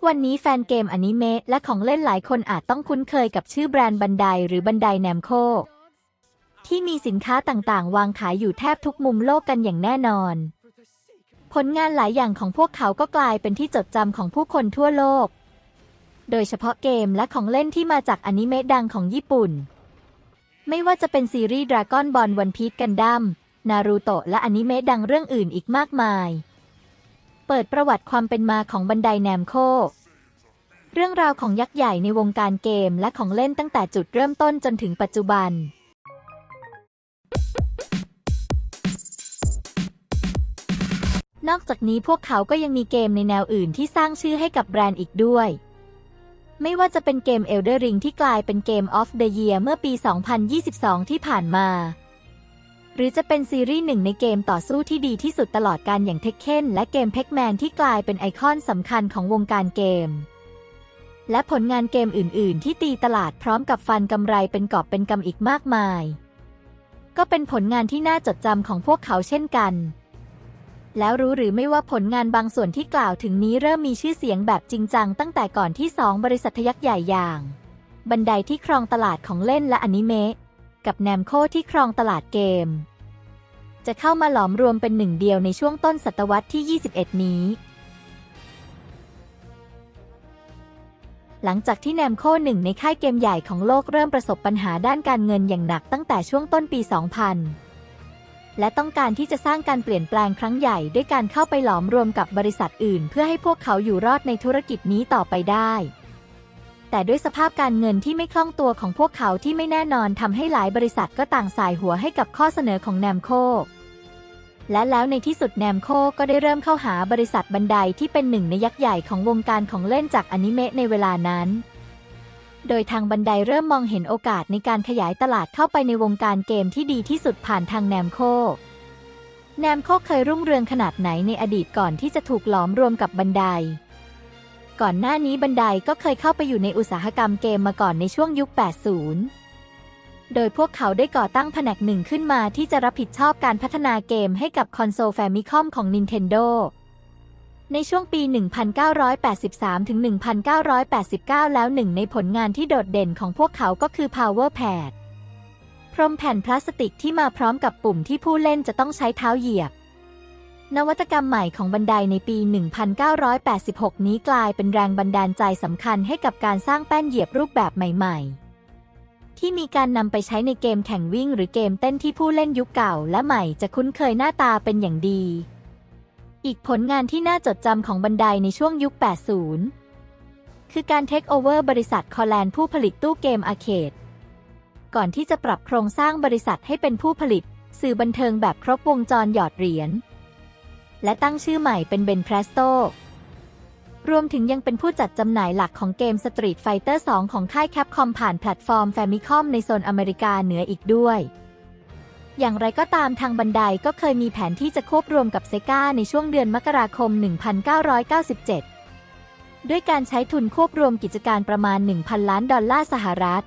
กวันนี้แฟนเกมอนิเมะและของเล่นหลายคนอาจต้องคุ้นเคยกับชื่อแบรนด์บันไดหรือบันไดแนมโค ที่มีสินค้าต่างๆ วางขายอยู่แทบทุกมุมโลกกันอย่างแน่นอน ผลงานหลายอย่างของพวกเขาก็กลายเป็นที่จดจำของผู้คนทั่วโลก โดยเฉพาะเกมและของเล่นที่มาจากอนิเมะดังของญี่ปุ่น ไม่ว่าจะเป็นซีรีส์ดราก้อนบอลวันพี e กันดั้มนารูโตะและอนิเมะดังเรื่องอื่นอีกมากมาย เปิดประวัติความเป็นมาของบันไดแนมโค เรื่องราวของยักษ์ใหญ่ในวงการเกมและของเล่นตั้งแต่จุดเริ่มต้นจนถึงปัจจุบัน นอกจากนี้พวกเขาก็ยังมีเกมในแนวอื่นที่สร้างชื่อให้กับแบรนด์อีกด้วย ไม่ว่าจะเป็นเกม Elder Ring ที่กลายเป็นเกม of the Year เมื่อปี 2022 ที่ผ่านมา หรือจะเป็นซีรีส์หนึ่งในเกมต่อสู้ที่ดีที่สุดตลอดการอย่างเทคเคนและเกม Pac-Man ที่กลายเป็นไอคอนสำคัญของวงการเกม และผลงานเกมอื่น ๆ ที่ตีตลาดพร้อมกับฟันกำไรเป็นกอบเป็นกำอีกมากมาย ก็เป็นผลงานที่น่าจดจำของพวกเขาเช่นกันแล้วรู้หรือไม่ว่าผลงานบางส่วนที่กล่าวถึงนี้เริ่มมีชื่อเสียงแบบจริงจังตั้งแต่ก่อนที่สองบริษัทยักษ์ใหญ่อย่าง บันไดที่ครองตลาดของเล่นและอนิเมะ กับแนมโคที่ครองตลาดเกม จะเข้ามาหลอมรวมเป็นหนึ่งเดียวในช่วงต้นศตวรรษที่ 21 นี้ หลังจากที่แนมโคหนึ่งในค่ายเกมใหญ่ของโลกเริ่มประสบปัญหาด้านการเงินอย่างหนักตั้งแต่ช่วงต้นปี 2000 และต้องการที่จะสร้างการเปลี่ยนแปลงครั้งใหญ่ด้วยการเข้าไปหลอมรวมกับบริษัทอื่น เพื่อให้พวกเขาอยู่รอดในธุรกิจนี้ต่อไปได้ แต่ด้วยสภาพการเงินที่ไม่คล่องตัวของพวกเขาที่ไม่แน่นอนทำให้หลายบริษัทก็ต่างสายหัวให้กับข้อเสนอของแนมโค และแล้วในที่สุดแนมโคก็ได้เริ่มเข้าหาบริษัทบันไดที่เป็นหนึ่งในยักษ์ใหญ่ของวงการของเล่นจากอนิเมะในเวลานั้น โดยทางบันไดเริ่มมองเห็นโอกาสในการขยายตลาดเข้าไปในวงการเกมที่ดีที่สุดผ่านทางแนมโคแนมโคเคยรุ่งเรืองขนาดไหนในอดีตก่อนที่จะถูกหลอมรวมกับบันได ก่อนหน้านี้บันไดก็เคยเข้าไปอยู่ในอุตสาหกรรมเกมมาก่อนในช่วงยุค 80 โดยพวกเขาได้ก่อตั้งแผนกหนึ่งขึ้นมาที่จะรับผิดชอบการพัฒนาเกมให้กับคอนโซลแฟมิคอมของ Nintendo ในช่วงปี 1983 ถึง 1989 แล้วหนึ่งในผลงานที่โดดเด่นของพวกเขาก็คือ Power Pad พรมแผ่นพลาสติกที่มาพร้อมกับปุ่มที่ผู้เล่นจะต้องใช้เท้าเหยียบ นวัตกรรมใหม่ของบันไดในปี 1986 นี้กลายเป็นแรงบันดาลใจสำคัญให้กับการสร้างแป้นเหยียบรูปแบบใหม่ ๆ ที่มีการนำไปใช้ในเกมแข่งวิ่ง หรือเกมเต้นที่ผู้เล่นยุคเก่าและใหม่จะคุ้นเคยหน้าตาเป็นอย่างดี อีกผลงานที่น่าจดจำของบันไดในช่วงยุค 80 คือการเทคโอเวอร์บริษัทคอแลนผู้ผลิตตู้เกมอาร์เคดก่อนที่จะปรับโครงสร้างบริษัทให้เป็นผู้ผลิต สื่อบันเทิงแบบครบวงจรหยอดเหรียญ และตั้งชื่อใหม่เป็นเบนเพรสโตรวมถึงยังเป็นผู้จัดจำหน่ายหลักของเกม Street Fighter 2 ของค่ายแคปคอมผ่านแพลตฟอร์ม Famicom ในโซนอเมริกาเหนืออีกด้วย อย่างไรก็ตามทางบันไดก็เคยมีแผนที่จะควบรวมกับเซกาในช่วงเดือนมกราคม 1997 ด้วยการใช้ทุนควบรวมกิจการประมาณ 1,000 ล้านดอลลาร์สหรัฐ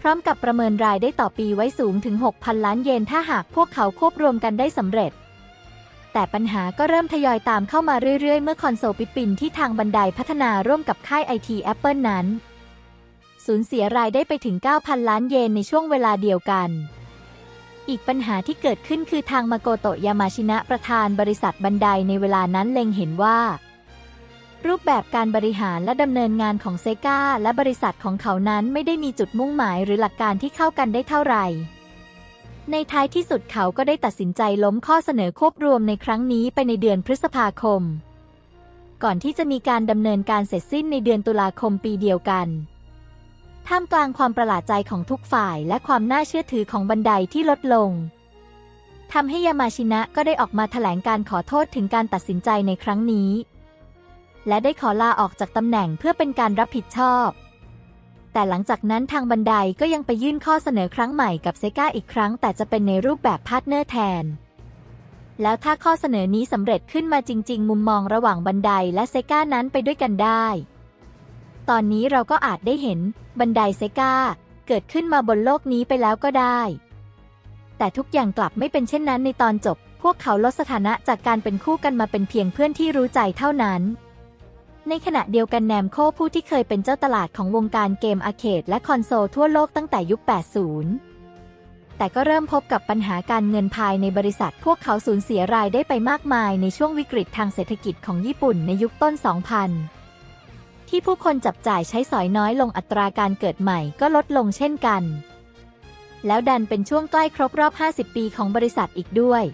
พร้อมกับประเมินรายได้ต่อปีไว้สูงถึง 6,000 ล้านเยนถ้าหากพวกเขาควบรวมกันได้สำเร็จ แต่ปัญหาก็เริ่มทยอยตามเข้ามาเรื่อยๆ เมื่อคอนโซลปิปินที่ทางบันไดพัฒนาร่วมกับค่ายไอทีแอปเปิลนั้น สูญเสียรายได้ไปถึง 9,000 ล้านเยนในช่วงเวลาเดียวกัน อีกปัญหาที่เกิดขึ้นคือทางมาโกโตะยามาชินะประธานบริษัทบันไดในเวลานั้นเล็งเห็นว่า รูปแบบการบริหารและดำเนินงานของเซกาและบริษัทของเขานั้นไม่ได้มีจุดมุ่งหมายหรือหลักการที่เข้ากันได้เท่าไหร่ ในท้ายที่สุดเขาก็ได้ตัดสินใจล้มข้อเสนอควบรวมในครั้งนี้ไปในเดือนพฤษภาคม ก่อนที่จะมีการดำเนินการเสร็จสิ้นในเดือนตุลาคมปีเดียวกัน ท่ามกลางความประหลาดใจของทุกฝ่ายและความน่าเชื่อถือของบันไดที่ลดลงทำให้ยามาชินะก็ได้ออกมาแถลงการขอโทษถึงการตัดสินใจในครั้งนี้ และได้ขอลาออกจากตำแหน่งเพื่อเป็นการรับผิดชอบ แต่หลังจากนั้นทางบันไดก็ยังไปยื่นข้อเสนอครั้งใหม่กับเซกาอีกครั้ง แต่จะเป็นในรูปแบบพาร์ทเนอร์แทน แล้วถ้าข้อเสนอนี้สำเร็จขึ้นมาจริง ๆ มุมมองระหว่างบันไดและเซกานั้นไปด้วยกันได้ ตอนนี้เราก็อาจได้เห็นบันไดเซกาเกิดขึ้นมาบนโลกนี้ไปแล้วก็ได้ แต่ทุกอย่างกลับไม่เป็นเช่นนั้นในตอนจบ พวกเขาลดสถานะจากการเป็นคู่กันมาเป็นเพียงเพื่อนที่รู้ใจเท่านั้น ในขณะเดียวกันแนมโคผู้ที่เคยเป็นเจ้าตลาดของวงการเกมอาร์เคดและคอนโซลทั่วโลกตั้งแต่ยุค 80 แต่ก็เริ่มพบกับปัญหาการเงินภายในบริษัทพวกเขาสูญเสียรายได้ไปมากมายในช่วงวิกฤตทางเศรษฐกิจของญี่ปุ่นในยุคต้น 2000 ที่ผู้คนจับจ่ายใช้สอยน้อยลงอัตราการเกิดใหม่ก็ลดลงเช่นกัน แล้วดันเป็นช่วงใกล้ครบรอบ 50 ปีของบริษัทอีกด้วย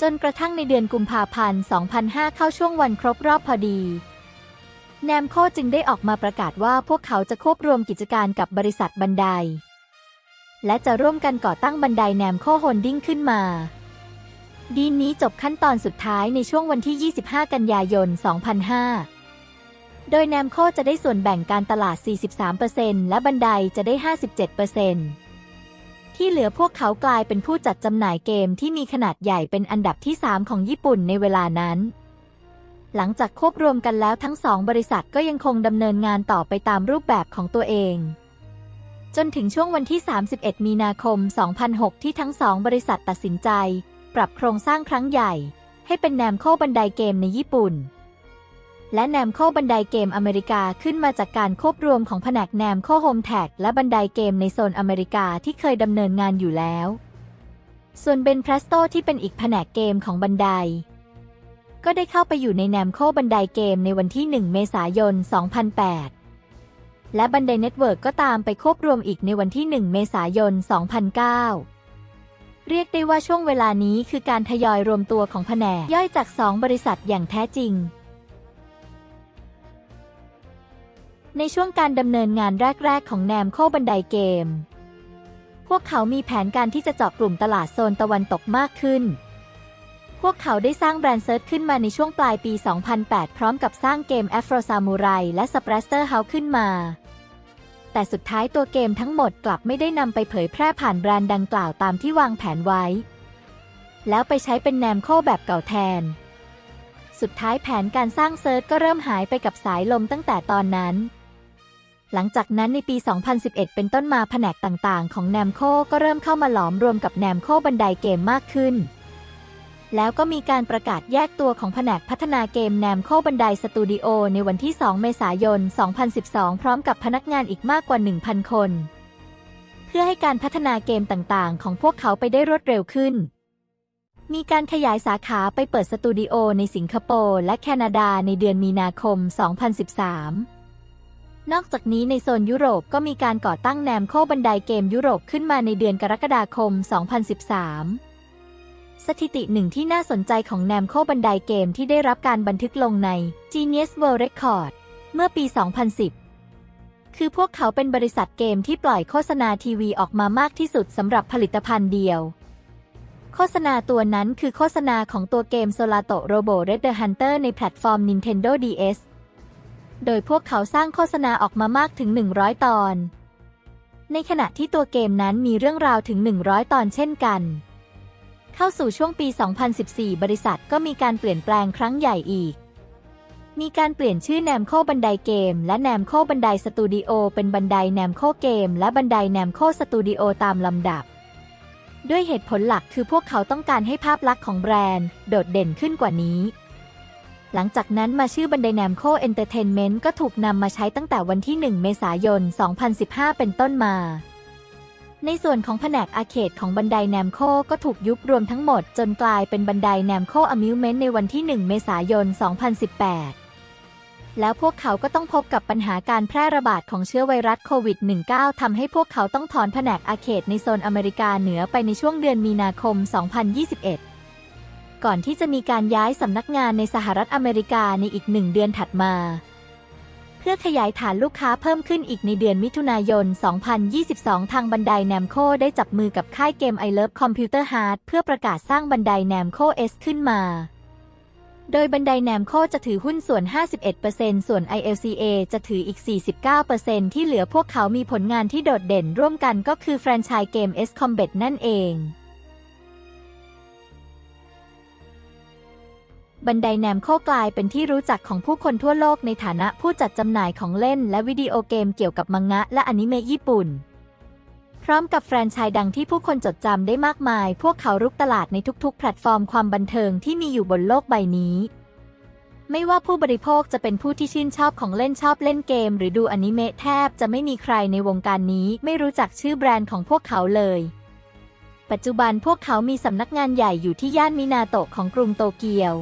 จนกระทั่งในเดือนกุมภาพันธ์ 2005 เข้าช่วงวันครบรอบพอดี แนมโคจึงได้ออกมาประกาศว่าพวกเขาจะควบรวมกิจการกับบริษัทบันได และจะร่วมกันก่อตั้งบันไดแนมโคโฮลดิ้งขึ้นมา ดีนนี้จบขั้นตอนสุดท้ายในช่วงวันที่ 25 กันยายน 2005 โดยแนมโคจะได้ส่วนแบ่งการตลาด 43%และบันไดจะได้ 57%ที่เหลือพวกเขากลายเป็นผู้จัดจำหน่ายเกมที่มีขนาดใหญ่เป็นอันดับที่ 3 ของญี่ปุ่นในเวลานั้น หลังจากควบรวมกันแล้วทั้งสองบริษัทก็ยังคงดำเนินงานต่อไปตามรูปแบบของตัวเอง จนถึงช่วงวันที่ 31 มีนาคม 2006 ที่ทั้งสองบริษัทตัดสินใจ ปรับโครงสร้างครั้งใหญ่ ให้เป็นแนมโคบันไดเกมในญี่ปุ่น และแนมโคบันไดเกมอเมริกาขึ้นมาจากการควบรวมของแผนกแนมโคโฮมแท็กและบันไดเกมในโซนอเมริกาที่เคยดำเนินงานอยู่แล้ว ส่วนเบนพรสโตที่เป็นอีกแผนกเกมของบันได ก็ได้เข้าไปอยู่ในแนมโคบันไดเกมในวันที่ 1 เมษายน 2008 และบันไดเน็ตเวิร์กก็ตามไปควบรวมอีกในวันที่ 1 เมษายน 2009 เรียกได้ว่าช่วงเวลานี้คือการทยอยรวมตัวของแผนกย่อยจาก 2 บริษัทอย่างแท้จริง ในช่วงการดำเนินงานแรก ๆ ของแนมโคบันไดเกม พวกเขามีแผนการที่จะเจาะกลุ่มตลาดโซนตะวันตกมากขึ้น พวกเขาได้สร้างแบรนด์เซิร์ชขึ้นมาในช่วงปลายปี 2008 พร้อมกับสร้างเกม Afro Samurai และ Splatter House ขึ้นมา แต่สุดท้ายตัวเกมทั้งหมดกลับไม่ได้นำไปเผยแพร่ผ่านแบรนด์ดังกล่าวตามที่วางแผนไว้ แล้วไปใช้เป็นแนมโคแบบเก่าแทน สุดท้ายแผนการสร้างเซิร์ชก็เริ่มหายไปกับสายลมตั้งแต่ตอนนั้นหลังจากนั้นในปี 2011 เป็นต้นมาแผนกต่างๆ ของแนมโคก็เริ่มเข้ามาหลอมรวมกับแนมโคบันไดเกมมากขึ้น แล้วก็มีการประกาศแยกตัวของแผนกพัฒนาเกมแนมโคบันไดสตูดิโอในวันที่ 2 เมษายน 2012 พร้อมกับพนักงานอีกมากกว่า 1,000 คน เพื่อให้การพัฒนาเกมต่างๆ ของพวกเขาไปได้รวดเร็วขึ้น มีการขยายสาขาไปเปิดสตูดิโอในสิงคโปร์และแคนาดาในเดือนมีนาคม 2013นอกจากนี้ในโซนยุโรปก็มีการก่อตั้งแนมโคบันไดเกมยุโรปขึ้นมาในเดือนกรกฎาคม 2013 สถิติหนึ่งที่น่าสนใจของแนมโคบันไดเกมที่ได้รับการบันทึกลงใน Genius World Record เมื่อปี 2010 คือพวกเขาเป็นบริษัทเกมที่ปล่อยโฆษณาทีวีออกมามากที่สุดสำหรับผลิตภัณฑ์เดียว โฆษณาตัวนั้นคือโฆษณาของตัวเกม Solato Robo Red the Hunter ในแพลตฟอร์ม Nintendo DS โดยพวกเขาสร้างโฆษณาออกมามากถึง 100 ตอน ในขณะที่ตัวเกมนั้นมีเรื่องราวถึง 100 ตอนเช่นกัน เข้าสู่ช่วงปี 2014 บริษัทก็มีการเปลี่ยนแปลงครั้งใหญ่อีก มีการเปลี่ยนชื่อแนมโคบันไดเกม และแนมโคบันไดสตูดิโอเป็นบันไดแนมโคเกม และบันไดแนมโคสตูดิโอตามลำดับ ด้วยเหตุผลหลักคือพวกเขาต้องการให้ภาพลักษณ์ของแบรนด์โดดเด่นขึ้นกว่านี้ หลังจากนั้นมาชื่อบันไดแนมโคเอนเตอร์เทนเมนต์ก็ถูกนำมาใช้ตั้งแต่วันที่ 1 เมษายน 2015 เป็นต้นมา ในส่วนของแผนกอาเคดของบันไดแนมโคก็ถูกยุบรวมทั้งหมด จนกลายเป็นบันไดแนมโคอมิวเมนต์ในวันที่ 1 เมษายน 2018 แล้วพวกเขาก็ต้องพบกับปัญหาการแพร่ระบาดของเชื้อไวรัสโควิด -19 ทำให้พวกเขาต้องถอนแผนกอาเคดในโซนอเมริกาเหนือไปในช่วงเดือนมีนาคม 2021 ก่อนที่จะมีการย้ายสำนักงานในสหรัฐอเมริกาในอีกหนึ่งเดือนถัดมา พื่อขยายฐานลูกค้าเพิ่มขึ้นอีกในเดือนมิถุนายน 2022 ทางบันไดแนมโคได้จับมือกับค่ายเกม I Love Computer Hard เพื่อประกาศสร้างบันไดแนมโค S ขึ้นมา โดยบันไดแนมโคจะถือหุ้นส่วน 51%ส่วน ILCA จะถืออีก 49%ที่เหลือพวกเขามีผลงานที่โดดเด่นร่วมกันก็คือแฟรนไชส์เกม S Combat นั่นเอง บันไดแนมโคกลายเป็นที่รู้จักของผู้คนทั่วโลกในฐานะผู้จัดจำหน่ายของเล่นและวิดีโอเกมเกี่ยวกับมังงะและอนิเมะญี่ปุ่น พร้อมกับแฟรนไชส์ดังที่ผู้คนจดจำได้มากมาย พวกเขารุกตลาดในทุกๆ แพลตฟอร์มความบันเทิงที่มีอยู่บนโลกใบนี้ไม่ว่าผู้บริโภคจะเป็นผู้ที่ชื่นชอบของเล่นชอบเล่นเกม หรือดูอนิเมะแทบจะไม่มีใครในวงการนี้ไม่รู้จักชื่อแบรนด์ของพวกเขาเลย ปัจจุบันพวกเขามีสำนักงานใหญ่อยู่ที่ย่านมินาโตะของกรุงโตเกียว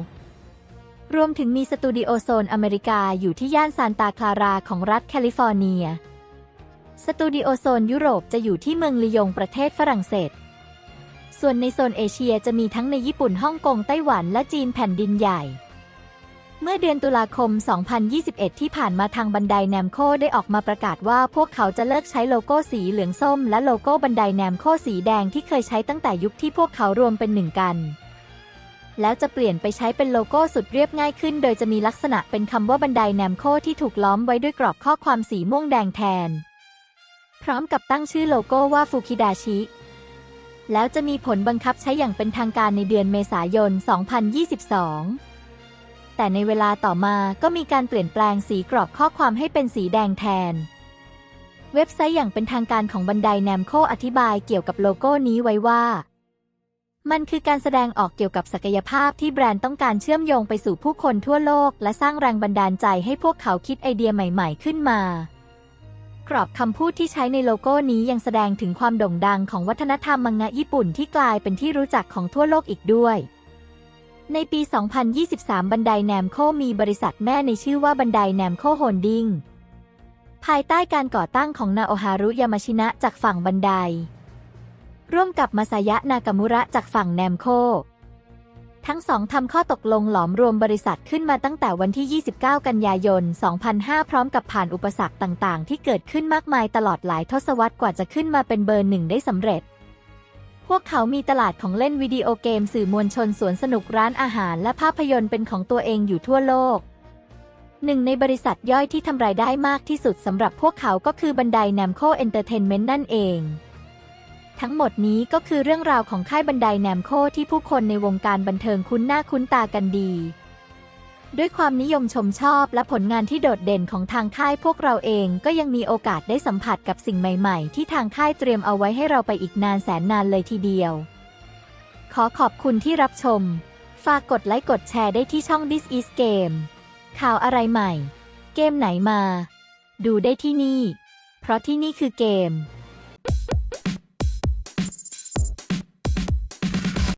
รวมถึงมีสตูดิโอโซนอเมริกาอยู่ที่ย่านซานตาคลาราของรัฐแคลิฟอร์เนีย สตูดิโอโซนยุโรปจะอยู่ที่เมืองลียงประเทศฝรั่งเศส ส่วนในโซนเอเชียจะมีทั้งในญี่ปุ่นฮ่องกงไต้หวันและจีนแผ่นดินใหญ่ เมื่อเดือนตุลาคม 2021 ที่ผ่านมาทางบันไดแนมโคได้ออกมาประกาศว่าพวกเขาจะเลิกใช้โลโก้สีเหลืองส้ม และโลโก้บันไดแนมโคสีแดงที่เคยใช้ตั้งแต่ยุคที่พวกเขารวมเป็นหนึ่งกัน แล้วจะเปลี่ยนไปใช้เป็นโลโก้สุดเรียบง่ายขึ้น โดยจะมีลักษณะเป็นคำว่าบันไดแนมโคที่ถูกล้อมไว้ด้วยกรอบข้อความสีม่วงแดงแทน พร้อมกับตั้งชื่อโลโก้ว่าฟูคิดาชิ แล้วจะมีผลบังคับใช้อย่างเป็นทางการในเดือนเมษายน 2022 แต่ในเวลาต่อมาก็มีการเปลี่ยนแปลงสีกรอบข้อความให้เป็นสีแดงแทน เว็บไซต์อย่างเป็นทางการของบันไดแนมโคอธิบายเกี่ยวกับโลโก้นี้ไว้ว่า มันคือการแสดงออกเกี่ยวกับศักยภาพที่แบรนด์ต้องการเชื่อมโยงไปสู่ผู้คนทั่วโลก และสร้างแรงบันดาลใจให้พวกเขาคิดไอเดียใหม่ ๆ ขึ้นมา กรอบคำพูดที่ใช้ในโลโก้นี้ยังแสดงถึงความโด่งดังของวัฒนธรรมมังงะญี่ปุ่นที่กลายเป็นที่รู้จักของทั่วโลกอีกด้วย ในปี 2023 บันไดแนมโคมีบริษัทแม่ในชื่อว่าบันไดแนมโคโฮลดิ้งภายใต้การก่อตั้งของนาโอฮารุยามาชินะจากฝั่งบันได ร่วมกับมาซายะนากามุระจากฝั่งแนมโค ทั้งสองทำข้อตกลงหลอมรวมบริษัทขึ้นมาตั้งแต่วันที่ 29 กันยายน 2005 พร้อมกับผ่านอุปสรรคต่าง ๆ ที่เกิดขึ้นมากมายตลอดหลายทศวรรษกว่าจะขึ้นมาเป็นเบอร์หนึ่งได้สำเร็จพวกเขามีตลาดของเล่นวิดีโอเกมสื่อมวลชนสวนสนุกร้านอาหารและภาพยนตร์เป็นของตัวเองอยู่ทั่วโลก หนึ่งในบริษัทย่อยที่ทำรายได้มากที่สุดสำหรับพวกเขาก็คือบันไดแนมโคเอนเตอร์เทนเมนต์นั่นเอง ทั้งหมดนี้ก็คือเรื่องราวของค่ายบันไดแนมโคที่ผู้คนในวงการบันเทิงคุ้นหน้าคุ้นตากันดี ด้วยความนิยมชมชอบและผลงานที่โดดเด่นของทางค่ายพวกเราเองก็ยังมีโอกาสได้สัมผัสกับสิ่งใหม่ๆ ที่ทางค่ายเตรียมเอาไว้ให้เราไปอีกนานแสนนานเลยทีเดียว ขอขอบคุณที่รับชม ฝากกดไลค์กดแชร์ได้ที่ช่อง This is Game ข่าวอะไรใหม่ เกมไหนมา ดูได้ที่นี่ เพราะที่นี่คือเกม